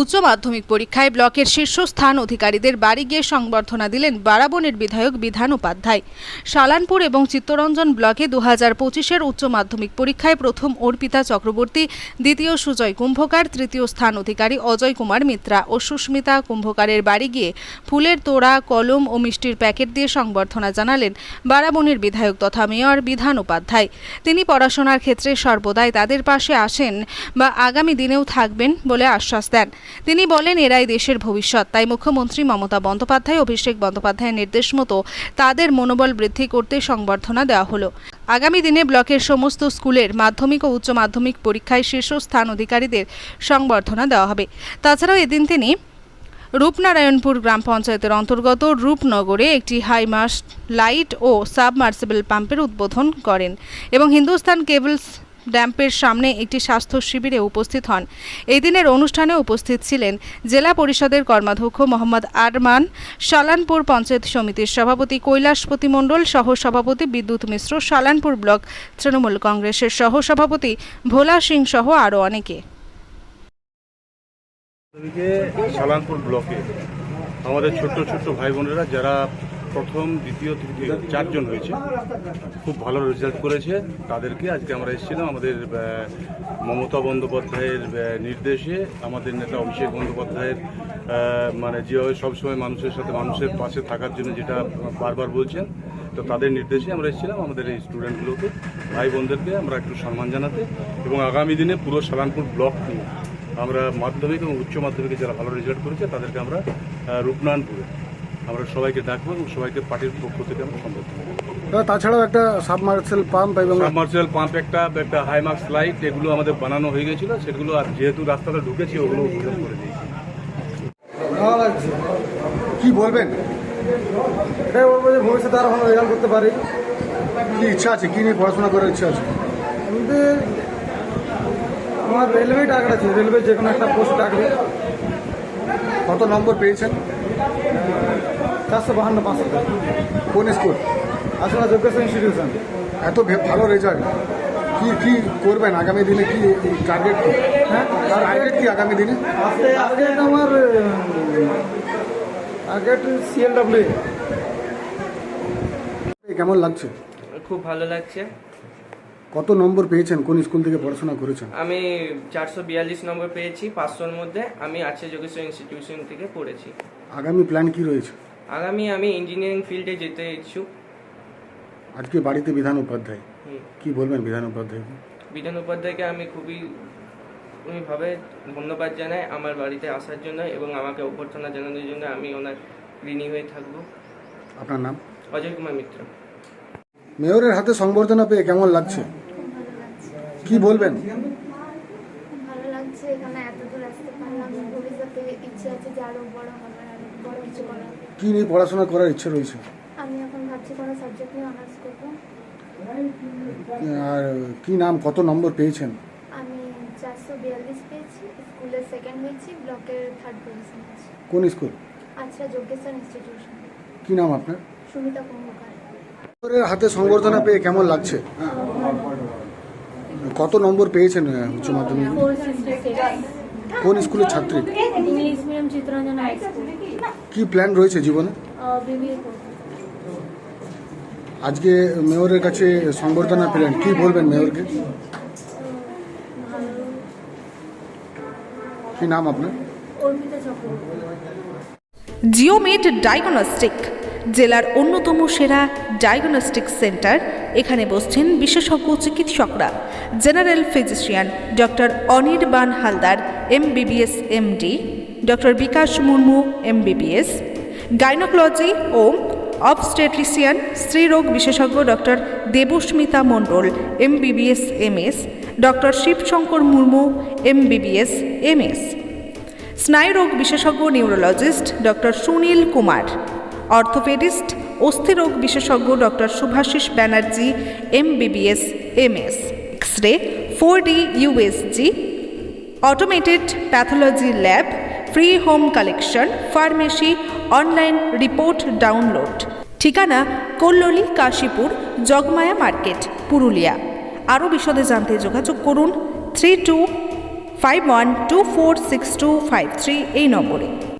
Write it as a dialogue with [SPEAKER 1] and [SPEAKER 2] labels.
[SPEAKER 1] উচ্চ মাধ্যমিক পরীক্ষায় ব্লকের শীর্ষস্থান অধিকারীদের বাড়ি গিয়ে সংবর্ধনা দিলেন বারাবনের বিধায়ক বিধান উপাধ্যায়। শালানপুর এবং চিত্তরঞ্জন ব্লকে দু হাজার পঁচিশের উচ্চ মাধ্যমিক পরীক্ষায় প্রথম অর্পিতা চক্রবর্তী, দ্বিতীয় সুজয় কুম্ভকার, তৃতীয় স্থান অধিকারী অজয় কুমার মিত্রা ও সুস্মিতা কুম্ভকারের বাড়ি গিয়ে ফুলের তোড়া, কলম ও মিষ্টির প্যাকেট দিয়ে সংবর্ধনা জানালেন বারাবনের বিধায়ক তথা মেয়র বিধান উপাধ্যায়। তিনি পড়াশোনার ক্ষেত্রে সর্বদাই তাদের পাশে আসেন বা আগামী দিনেও থাকবেন বলে আশ্বাস দেন। তিনি বলেন, এরাই দেশের ভবিষ্যৎ। তাই মুখ্যমন্ত্রী মমতা বন্দ্যোপাধ্যায় অভিষেক বন্দ্যোপাধ্যায়ের নির্দেশ মতো তাদের মনোবল বৃদ্ধি করতে সংবর্ধনা দেওয়া হলো। আগামী দিনে ব্লকের সমস্ত স্কুলের মাধ্যমিক ও উচ্চ মাধ্যমিক পরীক্ষায় শীর্ষস্থান অধিকারীদের সংবর্ধনা দেওয়া হবে। তাছাড়াও এদিন তিনি রূপনারায়ণপুর গ্রাম পঞ্চায়েতের অন্তর্গত রূপনগরে একটি হাইমাস্ট লাইট ও সাবমার্সিবল পাম্পের উদ্বোধন করেন এবং হিন্দুস্তান কেবলস ড্যাম্পের সামনে একটি স্বাস্থ্য শিবিরে উপস্থিত হন। এই দিনের অনুষ্ঠানে উপস্থিত ছিলেন জেলা পরিষদের কর্মাধ্যক্ষ মোহাম্মদ আরমান, সালানপুর পঞ্চায়েত সমিতির সভাপতি কৈলাসপতি মণ্ডল সহ সভাপতি বিদ্যুৎ মিশ্র, সালানপুর ব্লক তৃণমূল কংগ্রেসের সহ সভাপতি ভোলা সিং সহ আরও অনেকে।
[SPEAKER 2] সালানপুর ব্লকে আমাদের ছোট্ট ছোট্ট ভাই বোনেরা যারা প্রথম দ্বিতীয় তৃতীয় চারজন হয়েছে। খুব ভালো রেজাল্ট করেছে। তাদেরকে আজকে আমরা এসেছিলাম আমাদের মমতা বন্দ্যোপাধ্যায়ের নির্দেশে। আমাদের নেতা অভিষেক বন্দ্যোপাধ্যায়ের মানে যেভাবে সবসময় মানুষের সাথে মানুষের পাশে থাকার জন্য যেটা বারবার বলছেন তো তাদের নির্দেশে আমরা এসেছিলাম আমাদের এই স্টুডেন্টগুলোকে ভাই বোনদেরকে আমরা একটু সম্মান জানাতে এবং আগামী দিনে পুরো সালানপুর ব্লক নিয়ে আমরা মাধ্যমিক এবং উচ্চ মাধ্যমিকে যারা ভালো রেজাল্ট করেছে তাদেরকে আমরা আহ, রূপনারায়ণপুরে আমরা সবাইকে ডাকবো এবং সবাইকে পার্টির পক্ষ থেকে আমরা সম্বোধন
[SPEAKER 3] তাছাড়াও একটা সাবমার্সেল পাম্প এবং
[SPEAKER 2] সাবমার্সিয়াল পাম্প একটা একটা হাইমার্কস লাইট এগুলো আমাদের বানানো হয়ে গেছিল সেগুলো আর যেহেতু রাস্তাটা ঢুকেছি ওগুলো উদ্বোধন করে দিয়েছি।
[SPEAKER 3] কি বলবেন?
[SPEAKER 4] এটাই বলব যে ভবিষ্যতে আরও ভালো রেজাল্ট করতে পারি।
[SPEAKER 3] কি ইচ্ছা আছে? কি নিয়ে পড়াশোনা করার ইচ্ছা আছে?
[SPEAKER 4] আমার রেলওয়ে টার্গেট আছে। রেলওয়ে যে কোনো একটা পোস্ট ডাকবে
[SPEAKER 3] কত নম্বর পেয়েছেন?
[SPEAKER 4] চারশো বাহান্ন পাঁচশো
[SPEAKER 3] কোন স্কুল?
[SPEAKER 4] আসলে যোগ্যতা ইনস্টিটিউশন
[SPEAKER 3] এত ভে- ভালো রেজাল্ট কি কি করবেন? আগামী দিনে কি টার্গেট কি?
[SPEAKER 4] হ্যাঁ?
[SPEAKER 3] টার্গেট কি আগামী দিনে?
[SPEAKER 4] আজকে টার্গেট আমার টার্গেট সিএলডব্লিউ
[SPEAKER 3] কেমন লাগছে?
[SPEAKER 5] খুব ভালো লাগছে।
[SPEAKER 3] কত নম্বর পেয়েছেন? কোন স্কুল থেকে পড়াশোনা করেছেন?
[SPEAKER 5] আমি চারশো বিয়াল্লিশ নম্বর পেয়েছি পাঁচশোর মধ্যে। আমি আছে যোগেশ্বর ইনস্টিটিউশন থেকে পড়েছি।
[SPEAKER 3] আগামী প্ল্যান কি রয়েছে?
[SPEAKER 5] আগামী আমি ইঞ্জিনিয়ারিং ফিল্ডে যেতে ইচ্ছুক।
[SPEAKER 3] আজকে বাড়িতে বিধান উপাধ্যায়।
[SPEAKER 5] হুম।
[SPEAKER 3] কি বলবেন বিধান উপাধ্যায়কে
[SPEAKER 5] বিধান উপাধ্যায়কে আমি খুবই ভাবে ধন্যবাদ জানাই আমার বাড়িতে আসার জন্য এবং আমাকে অভ্যর্থনা জানানোর জন্য আমি ওনার ঋণী হয়ে থাকব।
[SPEAKER 3] আপনার নাম?
[SPEAKER 5] অজয় কুমার মিত্র।
[SPEAKER 3] মেয়রের হাতে সংবর্ধনা পেয়ে কেমন লাগছে? কি বলবেন?
[SPEAKER 6] ভালো লাগছে এখানে এত দূর আসতে পারলাম ভবিষ্যতে ইচ্ছে আছে যে আরও বড় হবার আরও বড় কিছু করার।
[SPEAKER 3] কি নিয়ে পড়াশোনা করার ইচ্ছে রয়েছে?
[SPEAKER 6] আমি এখন ভাবছি কোনো সাবজেক্ট নিয়ে অনার্স করব।
[SPEAKER 3] আর কি নাম কত নম্বর পেয়েছেন?
[SPEAKER 6] আমি চারশো বিয়াল্লিশ পেয়েছি স্কুলে সেকেন্ড হয়েছি ব্লকের থার্ড পজিশন আছি
[SPEAKER 3] কোন স্কুল?
[SPEAKER 6] আচ্ছা যোগেশ্বর ইনস্টিটিউশন
[SPEAKER 3] কি নাম আপনার?
[SPEAKER 6] সুমিতা কুম্ভকার।
[SPEAKER 3] হাতে সংবর্ধনা পেয়ে কেমন লাগছে? কত নম্বর পেয়েছেন উচ্চ মাধ্যমিক? কোন স্কুলের ছাত্রী? কি প্ল্যান রয়েছে জীবনে? আজকে মেয়রের কাছে সংবর্ধনা পেলেন। কি বলবেন মেয়রকে? কি নাম আপনার?
[SPEAKER 1] Geomed diagnostic. জেলার অন্যতম সেরা ডায়াগনস্টিক সেন্টার এখানে বসছেন বিশেষজ্ঞ চিকিৎসকরা। General physician doctor Anirban Haldar MBBS MD doctor Bikash Murmu MBBS gynaecology ও অবস্টেট্রিশিয়ান স্ত্রীরোগ বিশেষজ্ঞ doctor Debasmita Mondal MBBS MS doctor Shibshankar Murmu MBBS MS স্নায়ুরোগ বিশেষজ্ঞ neurologist doctor Sunil Kumar. Orthopaedist অস্থিরোগ বিশেষজ্ঞ doctor Subhashis Banerjee, MBBS, MS X ray four D USG, automated pathology lab, free home collection, pharmacy, online report download. ঠিকানা Kalloli, Kashipur, Jagmaya market, Purulia. আরও বিশদে জানতে যোগাযোগ করুন, three two five one two four six two five three এই নম্বরে।